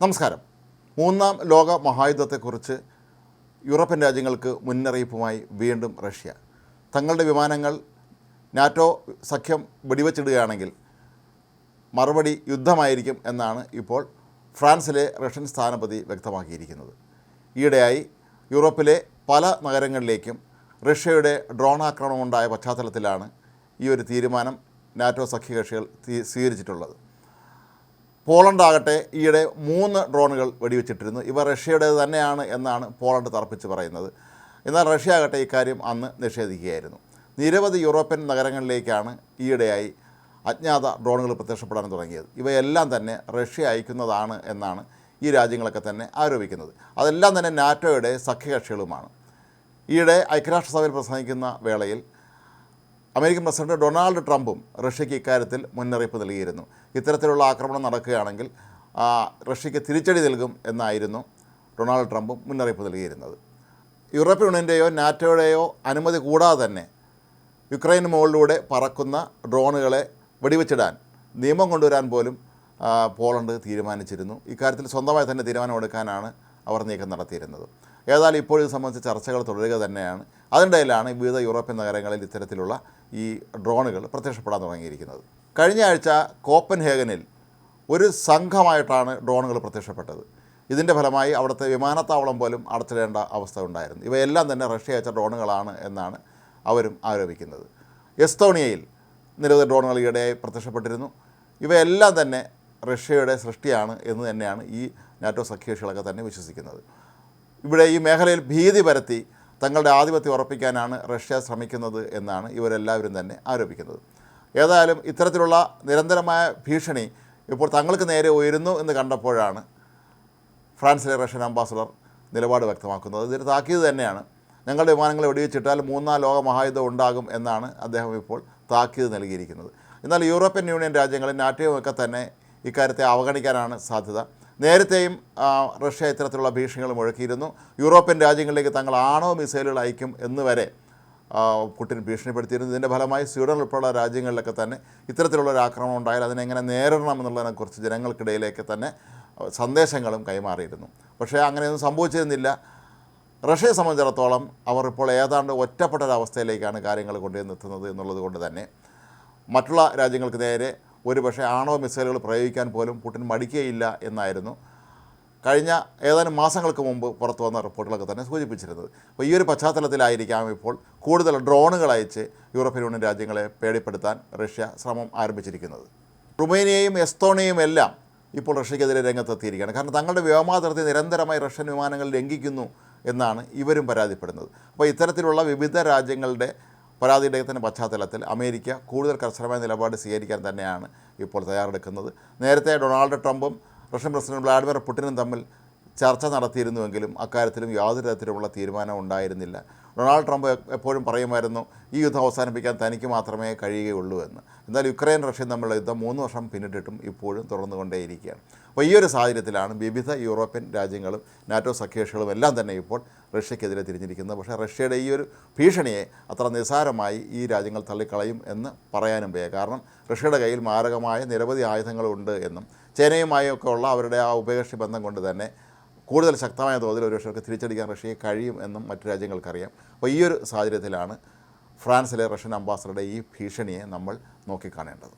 നമസ്കാരം. മൂന്നാം ലോക മഹായുദ്ധത്തെക്കുറിച്ച് യൂറോപ്യൻ രാജ്യങ്ങൾക്ക് മുന്നറിയിപ്പുമായി വീണ്ടും റഷ്യ. തങ്ങളുടെ വിമാനങ്ങൾ നാറ്റോ സഖ്യം വെടിവെച്ചിടുകയാണെങ്കിൽ മറുപടി യുദ്ധമായിരിക്കും എന്നാണ് ഇപ്പോൾ ഫ്രാൻസിലെ റഷ്യൻ സ്ഥാനപതി വ്യക്തമാക്കിയിരിക്കുന്നത്. ഈയിടെയായി യൂറോപ്പിലെ പല നഗരങ്ങളിലേക്കും റഷ്യയുടെ ഡ്രോൺ ആക്രമണമുണ്ടായ പശ്ചാത്തലത്തിലാണ് ഈ ഒരു തീരുമാനം നാറ്റോ സഖ്യകക്ഷികൾ സ്വീകരിച്ചിട്ടുള്ളത്. പോളണ്ട് ആകട്ടെ ഈയിടെ മൂന്ന് ഡ്രോണുകൾ വെടിവെച്ചിട്ടിരുന്നു. ഇവ റഷ്യയുടേത് തന്നെയാണ് എന്നാണ് പോളണ്ട് തറപ്പിച്ച് പറയുന്നത്. എന്നാൽ റഷ്യ ആകട്ടെ ഇക്കാര്യം അന്ന് നിഷേധിക്കുകയായിരുന്നു. നിരവധി യൂറോപ്യൻ നഗരങ്ങളിലേക്കാണ് ഈയിടെയായി അജ്ഞാത ഡ്രോണുകൾ പ്രത്യക്ഷപ്പെടാൻ തുടങ്ങിയത്. ഇവയെല്ലാം തന്നെ റഷ്യ അയക്കുന്നതാണ് എന്നാണ് ഈ രാജ്യങ്ങളൊക്കെ തന്നെ ആരോപിക്കുന്നത്. അതെല്ലാം തന്നെ നാറ്റോയുടെ സഖ്യകക്ഷികളുമാണ്. ഈയിടെ ഐക്യരാഷ്ട്രസഭയിൽ പ്രസംഗിക്കുന്ന വേളയിൽ അമേരിക്കൻ പ്രസിഡന്റ് ഡൊണാൾഡ് ട്രംപും റഷ്യയ്ക്ക് ഇക്കാര്യത്തിൽ മുന്നറിയിപ്പ് നൽകിയിരുന്നു. ഇത്തരത്തിലുള്ള ആക്രമണം നടക്കുകയാണെങ്കിൽ റഷ്യയ്ക്ക് തിരിച്ചടി നൽകും എന്നായിരുന്നു ഡൊണാൾഡ് ട്രംപും മുന്നറിയിപ്പ് നൽകിയിരുന്നത്. യൂറോപ്യൻ യൂണിയന്റെയോ നാറ്റോയുടെയോ അനുമതി കൂടാതെ തന്നെ യുക്രൈൻ മുകളിലൂടെ പറക്കുന്ന ഡ്രോണുകളെ വെടിവെച്ചിടാൻ നിയമം കൊണ്ടുവരാൻ പോലും പോളണ്ട് തീരുമാനിച്ചിരുന്നു. ഇക്കാര്യത്തിൽ സ്വന്തമായി തന്നെ തീരുമാനമെടുക്കാനാണ് അവർ നീക്കം നടത്തിയിരുന്നത്. ഏതായാലും ഇപ്പോൾ ഇത് സംബന്ധിച്ച ചർച്ചകൾ തുടരുക തന്നെയാണ്. അതിനിടയിലാണ് വിവിധ യൂറോപ്യൻ നഗരങ്ങളിൽ ഇത്തരത്തിലുള്ള ഈ ഡ്രോണുകൾ പ്രത്യക്ഷപ്പെടാൻ തുടങ്ങിയിരിക്കുന്നത്. കഴിഞ്ഞ ആഴ്ച കോപ്പൻഹേഗനിൽ ഒരു സംഘമായിട്ടാണ് ഡ്രോണുകൾ പ്രത്യക്ഷപ്പെട്ടത്. ഇതിന്റെ ഫലമായി അവിടുത്തെ വിമാനത്താവളം പോലും അടച്ചിടേണ്ട അവസ്ഥ ഉണ്ടായിരുന്നു. ഇവയെല്ലാം തന്നെ റഷ്യ അയച്ച ഡ്രോണുകളാണ് എന്നാണ് അവരും ആരോപിക്കുന്നത്. എസ്തോണിയയിൽ നിരവധി ഡ്രോണുകൾ ഈയിടെയായി പ്രത്യക്ഷപ്പെട്ടിരുന്നു. ഇവയെല്ലാം തന്നെ റഷ്യയുടെ സൃഷ്ടിയാണ് എന്ന് തന്നെയാണ് ഈ നാറ്റോ സഖ്യകക്ഷികളൊക്കെ തന്നെ വിശ്വസിക്കുന്നത്. ഇവിടെ ഈ മേഖലയിൽ ഭീതി പരത്തി തങ്ങളുടെ ആധിപത്യം ഉറപ്പിക്കാനാണ് റഷ്യ ശ്രമിക്കുന്നത് എന്നാണ് ഇവരെല്ലാവരും തന്നെ ആരോപിക്കുന്നത്. ഏതായാലും ഇത്തരത്തിലുള്ള നിരന്തരമായ ഭീഷണി ഇപ്പോൾ തങ്ങൾക്ക് നേരെ ഉയരുന്നു എന്ന് കണ്ടപ്പോഴാണ് ഫ്രാൻസിലെ റഷ്യൻ അംബാസഡർ നിലപാട് വ്യക്തമാക്കുന്നത്. ഇതൊരു താക്കീത് തന്നെയാണ്. ഞങ്ങളുടെ വിമാനങ്ങൾ വെടിവെച്ചിട്ടാൽ മൂന്നാം ലോക മഹായുദ്ധം ഉണ്ടാകും എന്നാണ് അദ്ദേഹം ഇപ്പോൾ താക്കീത് നൽകിയിരിക്കുന്നത്. എന്നാൽ യൂറോപ്യൻ യൂണിയൻ രാജ്യങ്ങളിൽ നാട്ടിയുമൊക്കെ തന്നെ ഇക്കാര്യത്തെ അവഗണിക്കാനാണ് സാധ്യത. നേരത്തെയും റഷ്യ ഇത്തരത്തിലുള്ള ഭീഷണികൾ മുഴക്കിയിരുന്നു. യൂറോപ്യൻ രാജ്യങ്ങളിലേക്ക് തങ്ങൾ ആണവ മിസൈലുകൾ അയക്കും എന്ന് വരെ പുട്ടിൻ ഭീഷണിപ്പെടുത്തിയിരുന്നു. ഇതിന്റെ ഫലമായി സ്വീഡൻ ഉൾപ്പെടെയുള്ള രാജ്യങ്ങളിലൊക്കെ തന്നെ ഇത്തരത്തിലുള്ള ഒരു ആക്രമണം ഉണ്ടായാൽ അതിനെങ്ങനെ നേരിടണം എന്നുള്ളതിനെക്കുറിച്ച് ജനങ്ങൾക്കിടയിലേക്ക് തന്നെ സന്ദേശങ്ങളും കൈമാറിയിരുന്നു. പക്ഷേ അങ്ങനെയൊന്നും സംഭവിച്ചിരുന്നില്ല. റഷ്യയെ സംബന്ധിച്ചിടത്തോളം അവർ ഇപ്പോൾ ഏതാണ്ട് ഒറ്റപ്പെട്ട ഒരവസ്ഥയിലേക്കാണ് കാര്യങ്ങൾ കൊണ്ടുവന്ന് എത്തുന്നത് എന്നുള്ളത് കൊണ്ട് തന്നെ മറ്റുള്ള രാജ്യങ്ങൾക്ക് നേരെ ഒരുപക്ഷെ ആണവ മിസൈലുകൾ പ്രയോഗിക്കാൻ പോലും പുടിൻ മടിക്കുകയില്ല എന്നായിരുന്നു കഴിഞ്ഞ ഏതാനും മാസങ്ങൾക്ക് മുമ്പ് പുറത്തു വന്ന റിപ്പോർട്ടുകളൊക്കെ തന്നെ സൂചിപ്പിച്ചിരുന്നത്. അപ്പോൾ ഈ ഒരു പശ്ചാത്തലത്തിലായിരിക്കാം ഇപ്പോൾ കൂടുതൽ ഡ്രോണുകൾ അയച്ച് യൂറോപ്യൻ യൂണിയൻ രാജ്യങ്ങളെ പേടിപ്പെടുത്താൻ റഷ്യ ശ്രമം ആരംഭിച്ചിരിക്കുന്നത്. റുമേനിയയും എസ്തോണിയയും എല്ലാം ഇപ്പോൾ റഷ്യക്കെതിരെ രംഗത്തെത്തിയിരിക്കുകയാണ്. കാരണം തങ്ങളുടെ വ്യോമാതിർത്തി നിരന്തരമായി റഷ്യൻ വിമാനങ്ങൾ ലംഘിക്കുന്നു എന്നാണ് ഇവരും പരാതിപ്പെടുന്നത്. അപ്പോൾ ഇത്തരത്തിലുള്ള വിവിധ രാജ്യങ്ങളുടെ പരാതിയുടെ പശ്ചാത്തലത്തിൽ അമേരിക്ക കൂടുതൽ കർശനമായ നിലപാട് സ്വീകരിക്കാൻ തന്നെയാണ് ഇപ്പോൾ തയ്യാറെടുക്കുന്നത്. നേരത്തെ ഡൊണാൾഡ് ട്രംപും റഷ്യൻ പ്രസിഡന്റ് വ്ളാഡിമിർ പുടിനും തമ്മിൽ ചർച്ച നടത്തിയിരുന്നുവെങ്കിലും അക്കാര്യത്തിലും യാതൊരു തരത്തിലുമുള്ള തീരുമാനം ഉണ്ടായിരുന്നില്ല. ഡൊണാൾഡ് ട്രംപ് എപ്പോഴും പറയുമായിരുന്നു ഈ യുദ്ധം അവസാനിപ്പിക്കാൻ തനിക്ക് മാത്രമേ കഴിയുകയുള്ളൂ എന്ന്. എന്നാൽ യുക്രൈൻ റഷ്യൻ തമ്മിലുള്ള യുദ്ധം മൂന്ന് വർഷം പിന്നിട്ടിട്ടും ഇപ്പോഴും തുടർന്നുകൊണ്ടേയിരിക്കുകയാണ്. അപ്പോൾ ഈ ഒരു സാഹചര്യത്തിലാണ് വിവിധ യൂറോപ്യൻ രാജ്യങ്ങളും നാറ്റോ സഖ്യകക്ഷികളും എല്ലാം തന്നെ ഇപ്പോൾ റഷ്യക്കെതിരെ തിരിഞ്ഞിരിക്കുന്നത്. പക്ഷേ റഷ്യയുടെ ഈ ഒരു ഭീഷണിയെ അത്ര നിസ്സാരമായി ഈ രാജ്യങ്ങൾ തള്ളിക്കളയും എന്ന് പറയാനും വയ്യ. കാരണം റഷ്യയുടെ കയ്യിൽ മാരകമായ നിരവധി ആയുധങ്ങളുണ്ട് എന്നും ചൈനയുമായൊക്കെ ഉള്ള അവരുടെ ആ ഉഭയകക്ഷി ബന്ധം കൊണ്ട് തന്നെ കൂടുതൽ ശക്തമായ തോതിൽ ഒരു പക്ഷേ തിരിച്ചടിക്കാൻ റഷ്യയെ കഴിയും എന്നും മറ്റു രാജ്യങ്ങൾക്കറിയാം. അപ്പോൾ ഈ ഒരു സാഹചര്യത്തിലാണ് ഫ്രാൻസിലെ റഷ്യൻ അംബാസഡറുടെ ഈ ഭീഷണിയെ നമ്മൾ നോക്കിക്കാണേണ്ടത്.